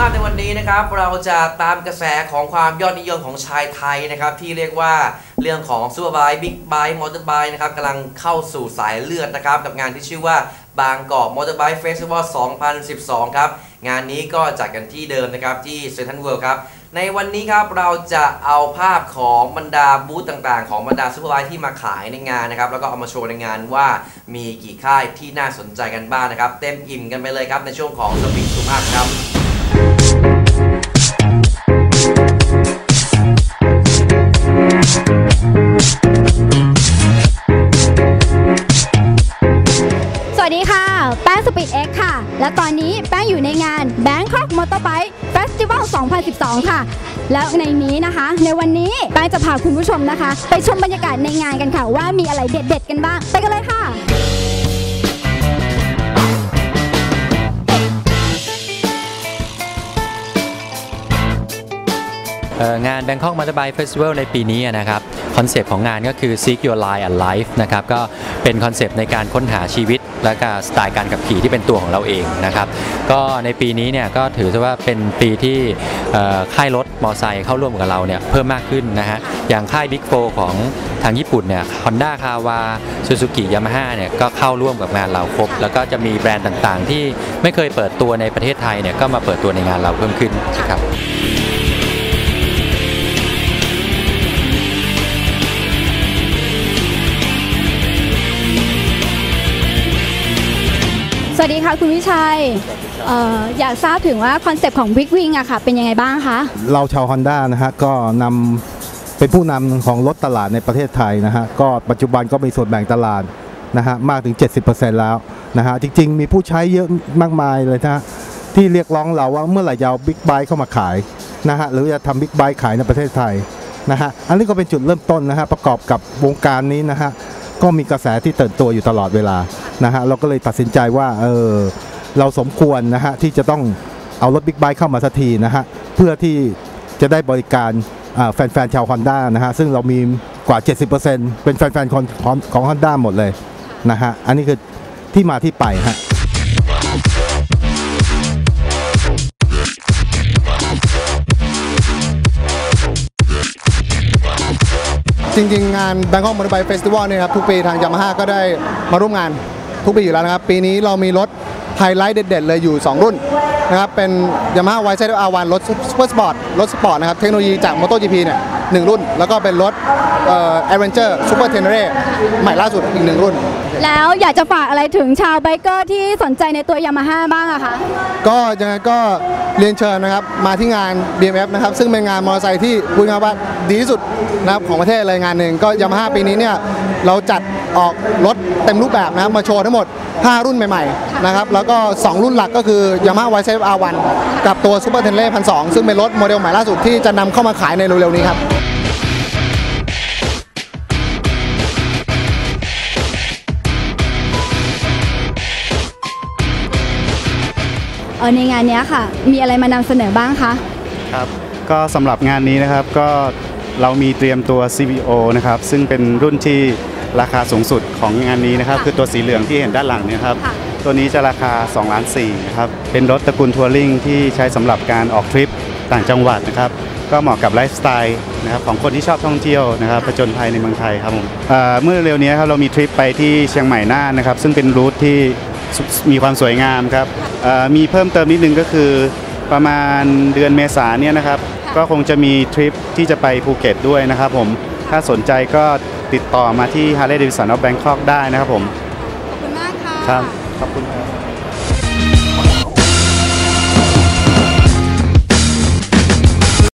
มากในวันนี้นะครับ เราจะตามกระแสของความยอดนิยมของชายไทยนะครับ ที่เรียกว่าเรื่องของซูเปอร์ไบค์บิ๊กไบค์มอเตอร์ไบค์นะครับกำลังเข้าสู่สายเลือดนะครับ กับงานที่ชื่อว่าบางกอกมอเตอร์ไบค์เฟสติวัล2012 ครับ งานนี้ก็จัดกันที่เดิมนะครับ ที่เซนทรัลเวิลด์ครับ ในวันนี้ครับเราจะเอาภาพของบรรดาบูธต่างๆ ของบรรดาซูเปอร์ไบค์ที่มาขายในงานนะครับ แล้วก็เอามาโชว์ในงานว่ามีกี่ค่ายที่น่าสนใจกันบ้างนะครับ เต็มอิ่มกันไปเลยครับในช่วงของสปีดซูมอัพครับ วัสดีค่ะ แป้งสปีดเอ็กค่ะ และตอนนี้แป้งอยู่ในงาน Bangkok Motorbike Festival 2012 ค่ะ แล้วในนี้นะคะ ในวันนี้แป้งจะพาคุณผู้ชมนะคะ ไปชมบรรยากาศในงานกันค่ะ ว่ามีอะไรเด็ดๆกันบ้าง ไปกันเลยค่ะเอ่องาน Bangkok Motorbike Festival ในปีนี้นะครับ คอนเซปต์ของงานก็คือ Seek Your Line and Life นะครับ ก็เป็นคอนเซปต์ในการค้นหาชีวิต และก็สไตล์การขับขี่ที่เป็นตัวของเราเองนะครับ ก็ในปีนี้เนี่ยก็ถือว่าเป็นปีที่ค่ายรถมอไซค์เข้าร่วมกับเราเนี่ยเพิ่มมากขึ้นนะฮะอย่างค่าย Big 4ของทางญี่ปุ่นเนี่ย Honda k a w a Suzuki Yamaha เนี่ยก็เข้าร่วมกับงานเราครบ แล้วก็จะมีแบรนด์ต่างๆ ที่ไม่เคยเปิดตัวในประเทศไทยเนี่ยก็มาเปิดตัวในงานเราเพิ่มขึ้นนะครับ สวัสดีค่ะคุณวิชัยเอ่ออยากทราบถึงว่าคอนเซปต์ของ Big Wing อะค่ะ เป็นยังไงบ้างคะ เราชาวฮอนด้านะฮะ ก็นำเป็นผู้นำของรถตลาดในประเทศไทยนะฮะ ก็ปัจจุบันก็มีส่วนแบ่งตลาดนะฮะ มากถึง 70%แล้วนะฮะ จริง ๆ มีผู้ใช้เยอะมากมายเลยนะฮะที่เรียกร้องเราว่าเมื่อไหร่จะเอาบิ๊กไบค์เข้ามาขายนะฮะ หรือจะทำบิ๊กไบค์ขายในประเทศไทยนะฮะ อันนี้ก็เป็นจุดเริ่มต้นนะฮะ ประกอบกับวงการนี้นะฮะ ก็มีกระแสที่เติบโตอยู่ตลอดเวลานะฮะเราก็เลยตัดสินใจว่าเออเราสมควรนะฮะที่จะต้องเอารถบิ๊กไบค์เข้ามาสักทีนะฮะเพื่อที่จะได้บริการแฟนๆชาวฮอนด้านะฮะซึ่งเรามีกว่า 70%เป็นแฟนๆของของของ Honda หมดเลยนะฮะอันนี้คือที่มาที่ไปฮะ จริงๆ งาน Bangkok Motorbike Festival เนี่ยครับทุกปีทางยามาฮ่าก็ได้มาร่วมงานทุกปีอยู่แล้วนะครับ ปีนี้เรามีรถไฮไลท์เด็ด ๆ เลยอยู่ 2 รุ่น นะครับเป็น Yamaha y z R1 รถซูเปอร์สปอร์ตรถสปอร์ตนะครับเทคโนโลยีจาก MotoGP เนี่ยหนึ่งรุ่น แล้วก็เป็นรถเอ่อ Adventure Super Tenere ใหม่ล่าสุดอีกหนึ่งรุ่น แล้วอยากจะฝากอะไรถึงชาวไบเกอร์ที่สนใจในตัวยามาฮ่าบ้างอะคะก็ยังไงก็เรียนเชิญนะครับมาที่งาน BMF นะครับซึ่งเป็นงานมอเตอร์ไซค์ที่พูดง่ายๆว่าดีที่สุดนะครับของประเทศเลยงานหนึ่งก็ยามาฮ่าปีนี้เนี่ยเราจัดออกรถเต็มรูปแบบนะครับมาโชว์ทั้งหมด 5 รุ่นใหม่ๆนะครับแล้วก็ 2 รุ่นหลักก็คือ Yamaha y z R1 กับตัว Super Tenere 1,200ซึ่งเป็นรถโมเดลใหม่ล่าสุดที่จะนำเข้ามาขายในเร็วๆนี้ครับเออในงานเนี้ยค่ะ มีอะไรมานำเสนอบ้างคะครับ ก็สำหรับงานนี้นะครับก็เรามีเตรียมตัว CVO นะครับ ซึ่งเป็นรุ่นที่ราคาสูงสุดของงานนี้นะครับค่ะคือตัวสีเหลืองที่เห็นด้านหลังเนี่ยครับค่ะ ตัวนี้จะราคา2ล้าน4นะครับเป็นรถตระกูลทัวริงที่ใช้สำหรับการออกทริปต่างจังหวัดนะครับก็เหมาะกับไลฟ์สไตล์นะครับของคนที่ชอบท่องเที่ยวนะครับผจญภัยในเมืองไทยครับผมเอ่อเมื่อเร็วนี้ครับเรามีทริปไปที่เชียงใหม่น่านนะครับ ซึ่งเป็นรูทที่สุมีความสวยงามครับเอ่อมีเพิ่มเติมนิดนึงก็คือประมาณเดือนเมษาเนี่ยนะครับก็คงจะมีทริปที่จะไปภูเก็ตด้วยนะครับผมถ้าสนใจก็ติดต่อมาที่ Harley Davidson of Bangkok ได้นะครับผม ขอบคุณมากค่ะครับ Japón.